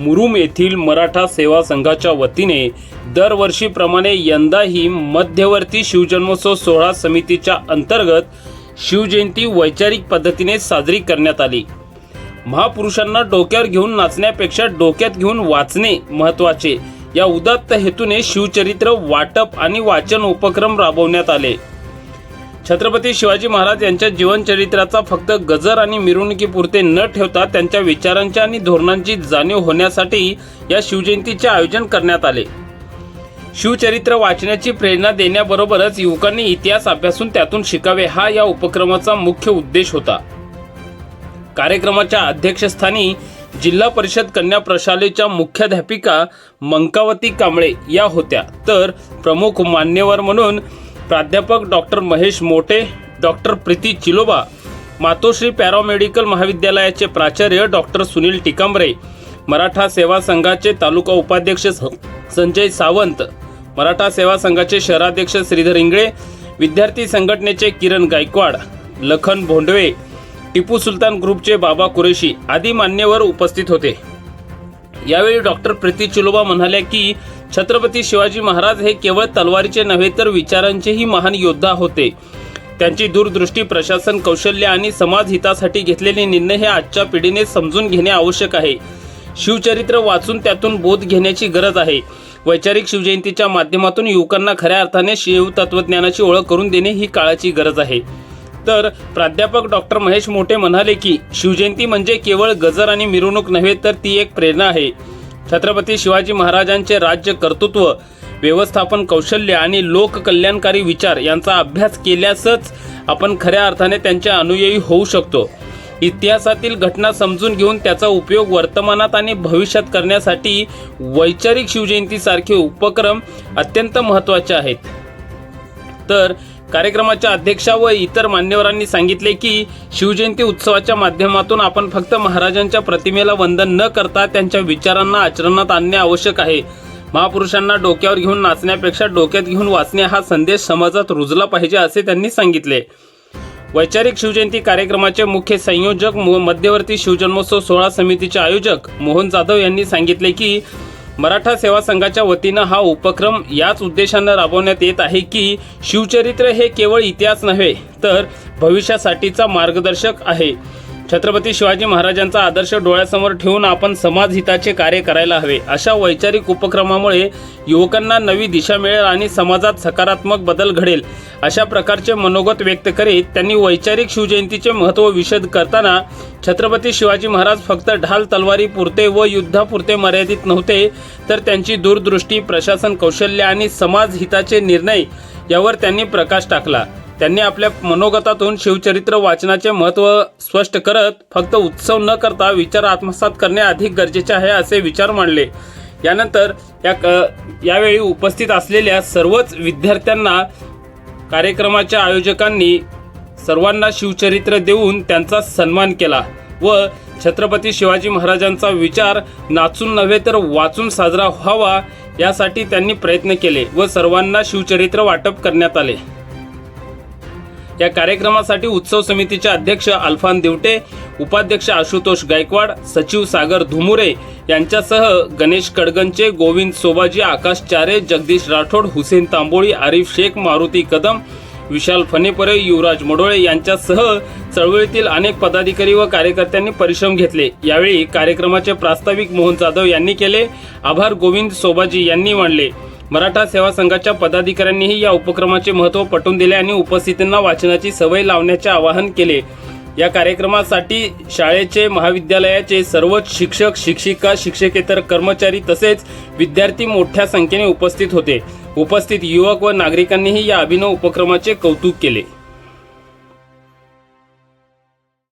मुरुम येथील मराठा सेवा संघाच्या वतीने दरवर्षीप्रमाणे यंदाही मध्यवर्ती शिवजन्मोत्सव सोहळा समितीच्या अंतर्गत शिवजयंती वैचारिक पद्धतीने साजरी करण्यात आली. महापुरुषांना डोक्यावर घेऊन नाचण्यापेक्षा डोक्यात घेऊन वाचणे महत्त्वाचे. या उदात्त हेतूने शिवचरित्र वाटप आणि वाचन उपक्रम राबवण्यात आले. छत्रपती शिवाजी महाराज यांच्या जीवनचरित्राचा फक्त गजर आणि मिरवणुकीपुरते न ठेवता त्यांच्या विचारांच्या आणि धोरणांची जाणीव होण्यासाठी या शिवजयंतीचे आयोजन करण्यात आले. शिवचरित्र वाचण्याची प्रेरणा देण्याबरोबरच युवकांनी इतिहास अभ्यासून त्यातून शिकावे हा या उपक्रमाचा मुख्य उद्देश होता. कार्यक्रमाच्या अध्यक्षस्थानी जिल्हा परिषद कन्या प्रशालेच्या मुख्याध्यापिका मंकावती कांबळे या होत्या. तर प्रमुख मान्यवर म्हणून प्राध्यापक doctor Mahesh Mote doctor Preeti Chiloba Matoshri paramedical महाविद्यालयाचे प्राचार्य डॉक्टर सुनील टिकांबरे मराठा सेवा संघाचे तालुका उपाध्यक्ष स- संजय सावंत मराठा सेवा संघाचे शहराध्यक्ष श्रीधर इंगळे विद्यार्थी संघटनेचे किरण गायकवाड लखन भोंडवे टिपू सुलतान ग्रुपचे बाबा कुरेशी आदी मान्यवर उपस्थित होते. यावेळी डॉक्टर प्रीती चिलोबा म्हणाल्या की छत्रपती शिवाजी महाराज हे केवळ तलवारीचे नव्हे तर विचारांचेही महान योद्धा होते. त्यांची दूरदृष्टी प्रशासन कौशल्य आणि समाज हितासाठी घेतलेले निर्णय हे आजच्या पिढीने समजून घेणे आवश्यक आहे. शिवचरित्र वाचून त्यातून बोध घेण्याची गरज आहे. वैचारिक शिवजयंतीच्या माध्यमातून युवकांना खऱ्या अर्थाने शिव तत्वज्ञानाची ओळख करून देणे ही काळाची गरज आहे. तर प्राध्यापक डॉक्टर महेश मोठे म्हणाले की शिवजयंती म्हणजे केवळ गजर आणि मिरवणूक नव्हे तर ती एक प्रेरणा आहे. छत्रपती शिवाजी महाराजांचे राज्य कर्तृत्व व्यवस्थापन कौशल्य आणि लोककल्याणकारी विचार यांचा अभ्यास केल्यासच आपण खऱ्या अर्थाने त्यांच्या अनुयायी होऊ शकतो. इतिहासातील घटना समजून घेऊन त्याचा उपयोग वर्तमानात आणि भविष्यात करण्यासाठी वैचारिक शिवजयंतीसारखे उपक्रम अत्यंत महत्त्वाचे आहेत. तर कार्यक्रमाच्या अध्यक्षा व इतर मान्यवरांनी सांगितले की शिवजयंती उत्सवाच्या माध्यमातून आपण फक्त महाराजांच्या प्रतिमेला वंदन न करता त्यांच्या विचारांना आचरणात आणणे आवश्यक आहे. महापुरुषांना डोक्यावर घेऊन नाचण्यापेक्षा डोक्यात घेऊन वाचणे हा संदेश समाजात रुजला पाहिजे असे त्यांनी सांगितले. वैचारिक शिवजयंती कार्यक्रमाचे मुख्य संयोजक मध्यवर्ती शिवजन्मोत्सव सोहळा समितीचे आयोजक मोहन जाधव यांनी सांगितले की मराठा सेवा संघाच्या वतीनं हा उपक्रम याच उद्देशानं राबवण्यात येत आहे की शिवचरित्र हे केवळ इतिहास नव्हे तर भविष्यासाठीचा मार्गदर्शक आहे. छत्रपती शिवाजी महाराजांचा आदर्श डोळ्यासमोर ठेवून आपण समाज हिताचे कार्य करायला हवे. अशा वैचारिक उपक्रमामुळे युवकांना नवी दिशा मिळेल आणि समाजात सकारात्मक बदल घडेल. अशा प्रकारचे मनोगत व्यक्त करीत त्यांनी वैचारिक शिवजयंतीचे महत्त्व विशद करताना छत्रपती शिवाजी महाराज फक्त ढाल तलवारी पुरते व युद्धापुरते मर्यादित नव्हते तर त्यांची दूरदृष्टी प्रशासन कौशल्य आणि समाज हिताचे निर्णय यावर त्यांनी प्रकाश टाकला. त्यांनी आपल्या मनोगतातून शिवचरित्र वाचनाचे महत्त्व स्पष्ट करत फक्त उत्सव न करता विचार आत्मसात करणे अधिक गरजेचे आहे असे विचार मांडले. यानंतर या क यावेळी उपस्थित असलेल्या सर्वच विद्यार्थ्यांना कार्यक्रमाच्या आयोजकांनी सर्वांना शिवचरित्र देऊन त्यांचा सन्मान केला व छत्रपती शिवाजी महाराजांचा विचार नाचून नव्हे तर वाचून साजरा व्हावा यासाठी त्यांनी प्रयत्न केले व सर्वांना शिवचरित्र वाटप करण्यात आले. या कार्यक्रमासाठी उत्सव समितीचे अध्यक्ष अल्फान दिवटे उपाध्यक्ष आशुतोष गायकवाड सचिव सागर धुमुरे यांच्यासह गणेश कडगंचे गोविंद सोबाजी आकाश चारे जगदीश राठोड हुसेन तांबोळी आरिफ शेख मारुती कदम विशाल फनेपरे युवराज मडोळे यांच्यासह चळवळीतील अनेक पदाधिकारी व कार्यकर्त्यांनी परिश्रम घेतले. यावेळी कार्यक्रमाचे प्रास्ताविक मोहन जाधव यांनी केले. आभार गोविंद सोबाजी यांनी मांडले मराठा सेवा संघाच्या पदाधिकाऱ्यांनीही या उपक्रमाचे महत्त्व पटवून दिले आणि उपस्थितांना वाचनाची सवय लावण्याचे आवाहन केले. या कार्यक्रमासाठी शाळेचे महाविद्यालयाचे सर्वच शिक्षक शिक्षिका शिक्षकेतर कर्मचारी तसेच विद्यार्थी मोठ्या संख्येने उपस्थित होते. उपस्थित युवक व नागरिकांनीही या अभिनव उपक्रमाचे कौतुक केले.